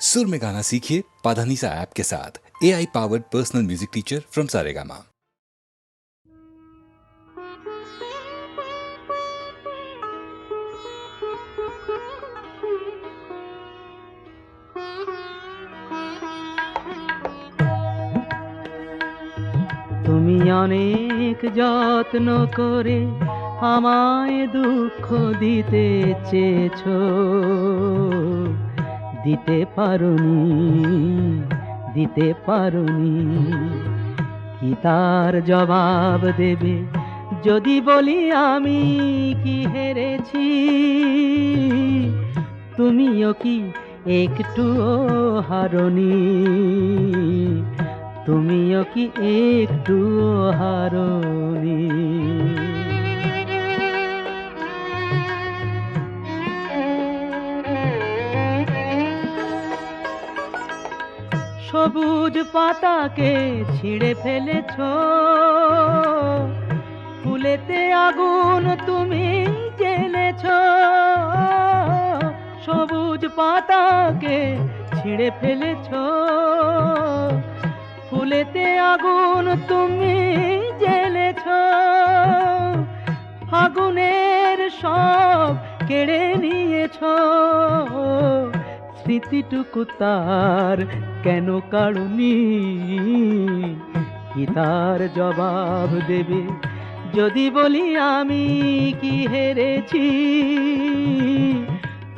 सुर में गाना सीखिए पाधानीसा ऐप के साथ A I powered personal music teacher from Saregama তুমি অনেক যত্ন করে আমায় দুঃখ দিতে চেয়েছ দিতে পারুনি দিতে পারুনি। কি তার জবাব দেবে? যদি বলি আমি কি হেরেছি, তুমিও কি একটুও হারনি? তুমিও কি একটু হারনি? সবুজ পাতাকে ছিঁড়ে ফেলেছ। ফুলেতে আগুন তুমি জ্বেলেছ। সবুজ পাতাকে ছিঁড়ে ফেলেছ। ফুলেতে আগুন তুমি জ্বেলেছ। ফাগুনের সব কেড়ে নিয়েছ। স্মৃতিটুকু তার কেন কাড়ুনি কি তার জবাব দেবে? যদি বলি আমি কি হেরেছি?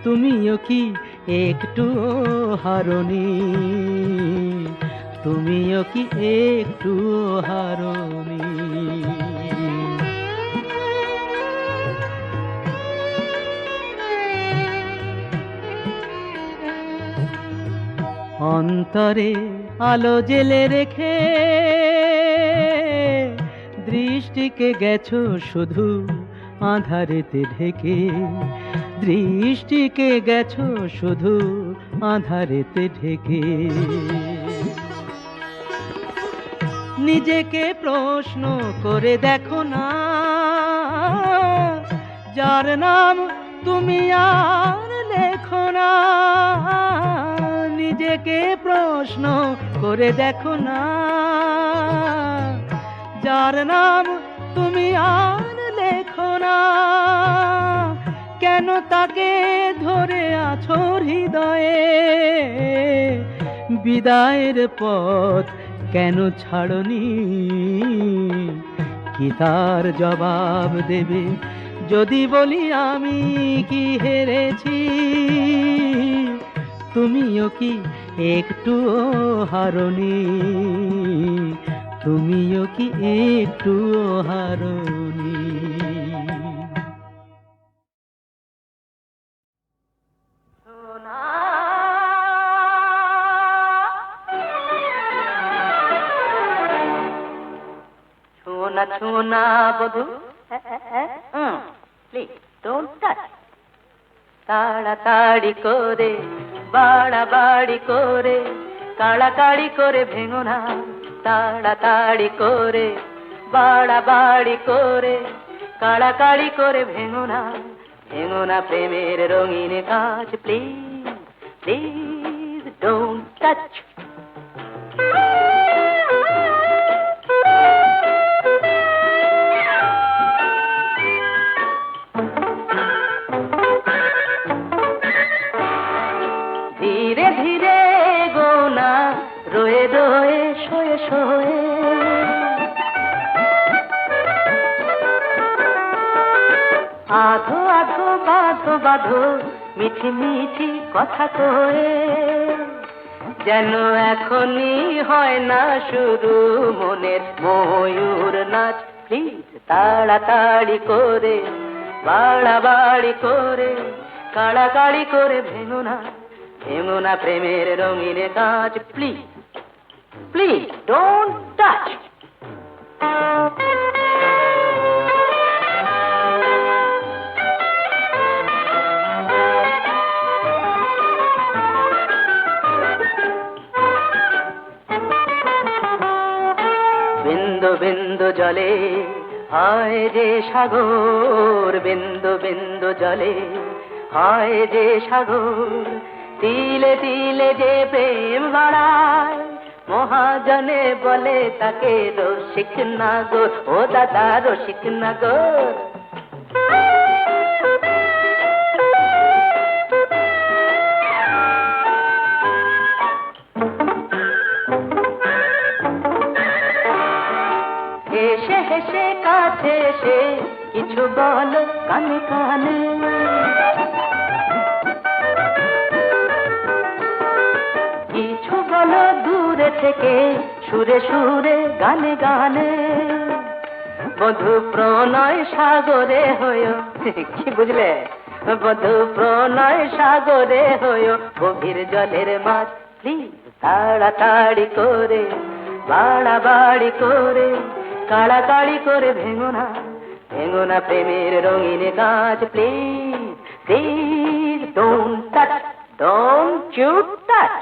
তুমিও কি একটু হারনি? তুমিও কি একটু হারনি? অন্তরে আলো জেলে রেখে দৃষ্টিকে গেছো শুধু আধারেতে ঢেকে। দৃষ্টিকে গেছো শুধু আধারেতে ঢেকে। নিজেকে প্রশ্ন করে দেখো না, যার নাম তুমি আর লেখো না। নিজেকে প্রশ্ন করে দেখো না। যার নাম তুমি আর লেখো না। কেন তাকে ধরে আছো হৃদয়ে? বিদায়ের পথ কেন ছাড়নি? কি তার জবাব দেবে? যদি বলি আমি কি হেরেছি? তুমিও কি একটু হারনি? তুমিও কি একটু হারনি? সোনা সোনা বধু। প্লিজ ডোন্ট টাচ তাড়াতাড়ি করে, বাড়াবাড়ি করে, কাড়াকাড়ি করে ভেঙো না। তাড়াতাড়ি করে, বাড়াবাড়ি করে, কাড়াকাড়ি করে ভেঙো না। ভেঙো না প্রেমের রঙিন কাজ, প্লিজ প্লিজ ডোন্ট টাচ আধো আধো বাধো বাধো মিঠি মিঠি কথা কয়ে। যেন এখনই হয় না শুরু মনের ময়ূর নাচ। প্লিজ তাড়াতাড়ি করে, বাড়াবাড়ি করে, কাড়াকাড়ি করে ভেঙো না ভেঙো না প্রেমের রঙিন কাজ। প্লিজ প্লিজ ডোন্ট টাচ জলে, হয় যে সাগর, বিন্দু বিন্দু জলে। হয় যে সাগর, তিলে তিলে যে প্রেম বাড়ায়। মহাজনে বলে তাকে রসিক না গো ও দাদা রসিক না হেসে এসে কিছু বল কানে কানে। কিছু বলো দূরে থেকে, সুরে সুরে, গানে গানে। বধু প্রণয় সাগরে হয় কি বুঝলে? বধু প্রণয় সাগরে হয় গভীর জলের মাছ প্লিজ তাড়াতাড়ি করে, বাড়াবাড়ি করে। কাড়াকাড়ি করে ভেঙো না ভেঙো না প্রেমের রঙিন কাজ please please don't touch don't you touch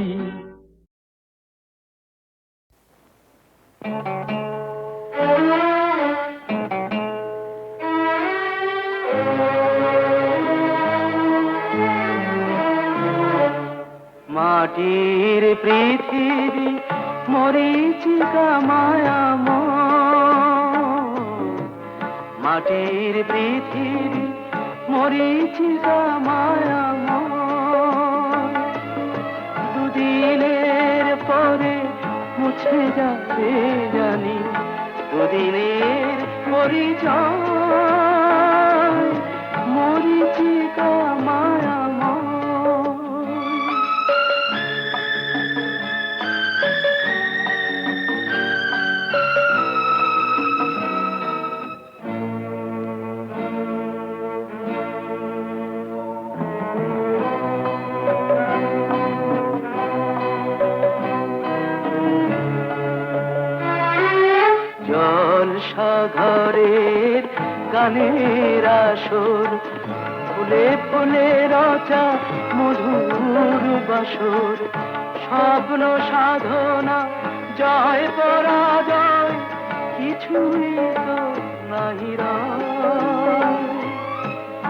মাটির পৃথিবী মরিচিকা মায়া মাটির পৃথিবী মরিচিকা মায়া দুদিনের পরে মুছে যাবে জানি, দুদিনের পরিচয় মরিচিকা মায়া ঘরের গানের আসর ফুলে ফুলে রচা মধুর বাসর। স্বপ্ন সাধনা জয় পরাজয় কিছুই তো রয়,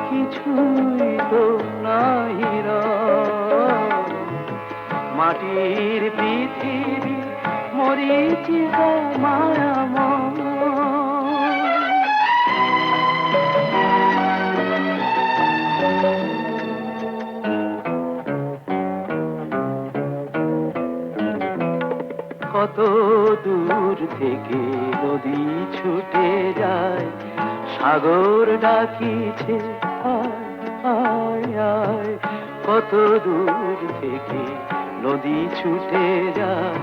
কিছুই তো নাহি মাটির পৃথিবী মরিচিকা মায়াময় কত দূর থেকে নদী ছুটে যায়, সাগর ডাকিছে। কত দূর থেকে নদী ছুটে যায়,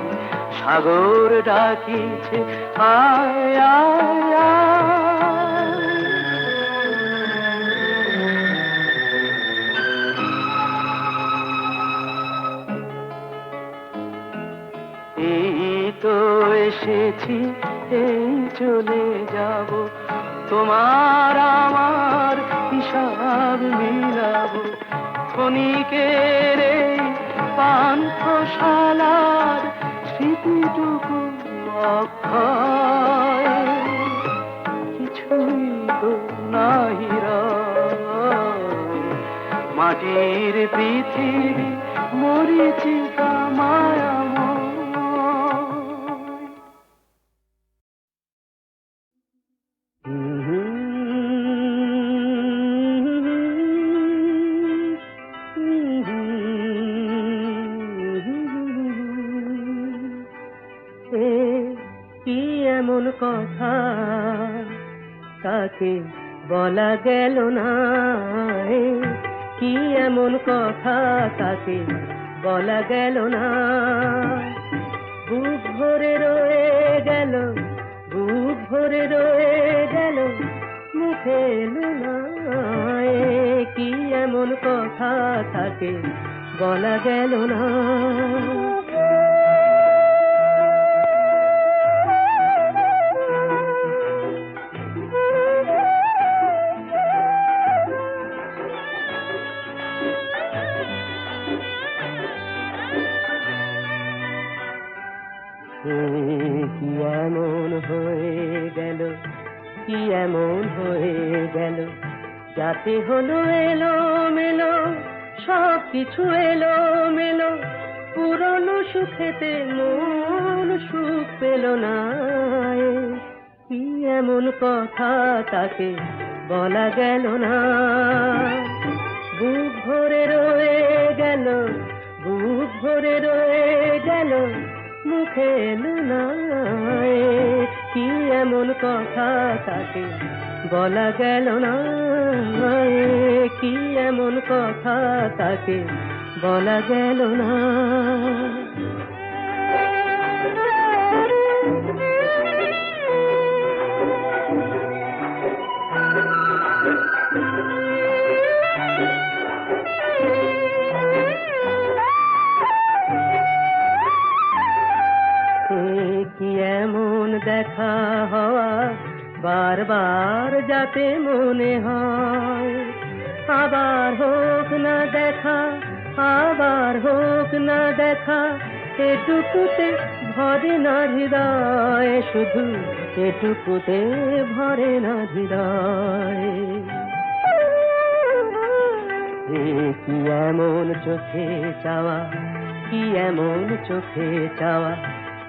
সাগর ডাকিছে, আয় আয় এসেছি, এই চলে যাব। তোমার আমার হিসাব মিলাব। ক্ষণিকের এই পান্থশালার স্মৃতিটুকু কিছুই তো নাহি মাটির পৃথিবী মরিচিকা মায়াময় বলা গেল না কি এমন কথা তাকে বলা গেল না বুক ভরে রয়ে গেল, বুক ভরে রয়ে গেল, মুখে না কি এমন কথা তাকে বলা গেল না যাতে হলো এলো মেলো সব কিছু এলো মেলো পুরনো সুখেতে মন সুখ পেল না কি এমন কথা তাকে বলা গেল না। বুক ভরে রয়ে গেল, বুক ভরে রয়ে গেল, মুখে এলো না কি এমন কথা তাকে বলা গেল না কি এমন কথা তাকে বলা গেল না? যাতে মনে হয়। আবার হোক না দেখা, আবার হোক না দেখা, এটুকুতে ভরে না হৃদয়, শুধু এটুকুতে ভরে না হৃদয়। কি এমন চোখে চাওয়া, কি এমন চোখে চাওয়া,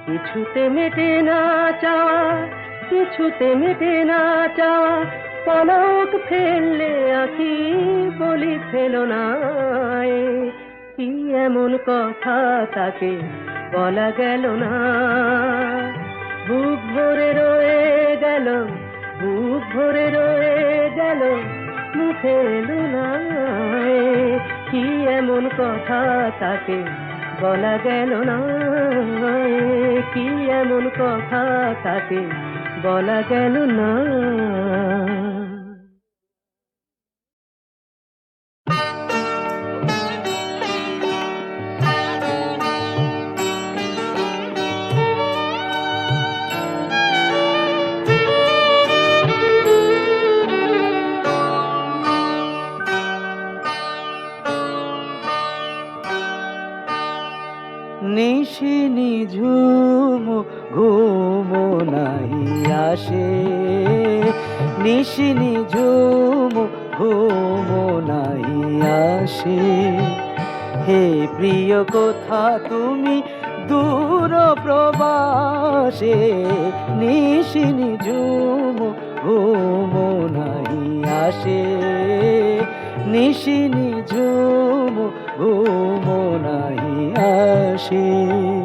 কিছুতে মেটে না চাওয়া, কিছুতে মেটে না চাওয়া পলক ফেললে আখি বলি ফেল না। কি এমন কথা তাকে বলা গেল না। বুক ভরে রয়ে গেল, বুক ভরে রয়ে গেল, মুখে এলো না কি এমন কথা তাকে বলা গেল না। কি এমন কথা তাকে বলা গেল না। নিঝুম ঘুম নাই আসে। নিশি নিঝুম ঘুম নাই আসে। হে প্রিয়, কোথা তুমি দূর প্রবাসে? নিশি নিঝুম ঘুম নাই আসে। নিশি নিঝুম ঘুম নাই আসে।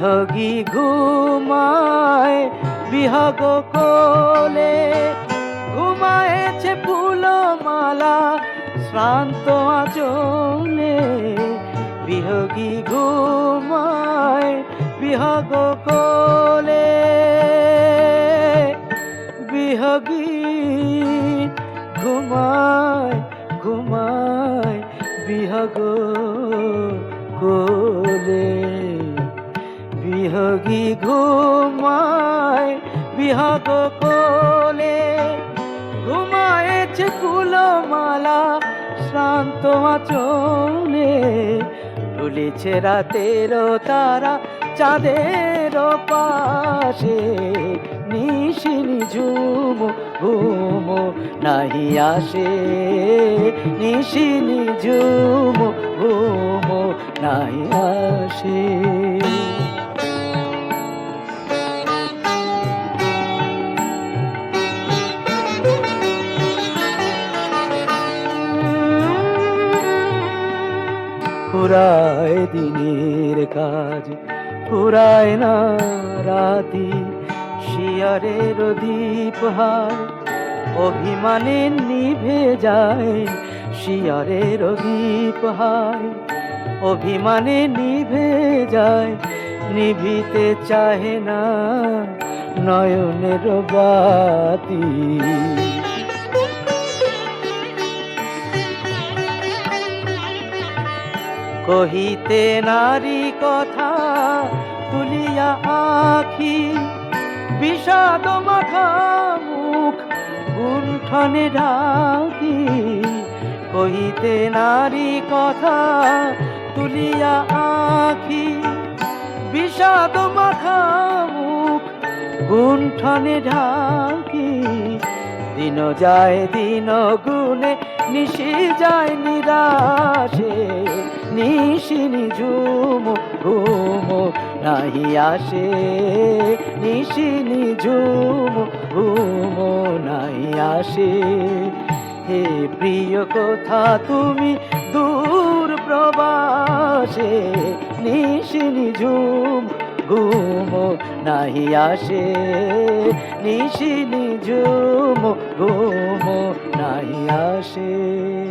বিহগী ঘুমায়, বিহগ কোলে ঘুমায়েছে ফুলমালা, শ্রান্ত আচলে বিহগী ঘুমায়, বিহগ কোলে বিহগী ঘুমায় ঘুমায়, বিহগ বিহগী ঘুমায় বিহগ কোলে। ঘুমায়েছে ফুলমালা, শ্রান্ত আচলে। তুলেছে রাতের তারা চাঁদের পাশে। নিশিনি ঝুম, ঘুম নাহি আসে। নিশিনি ঝুম, ঘুম নাহি আসে। ফুরায় দিনের কাজ ফুরায় না রাতি, শিয়ারের দীপ হার অভিমানে নিভে যায়, শিয়ারের দীপ হার অভিমানে নিভে যায়, নিভিতে চাহে না নয়নের বাতি। কহিতে নারী কথা তুলিয়া আখি, বিষাদ মাথা মুখ গুণ্ঠনে ঢাকি। কহিতে নারী কথা তুলিয়া আখি, বিষাদ মাথা মুখ গুণ্ঠনে ঢাকি। দিন যায়, দিন গুনে, নিশি যায় নিরাশে, নিশি নিঝুম, ঘুম নাহি আসে, নিশি নিঝুম, ঘুম নাহি আসে। হে প্রিয় কথা, তুমি দূর প্রবাসে, নিশি নিঝুম, ঘুম নাহি আসে, নিশি নিঝুম ঘুম নাই আসে।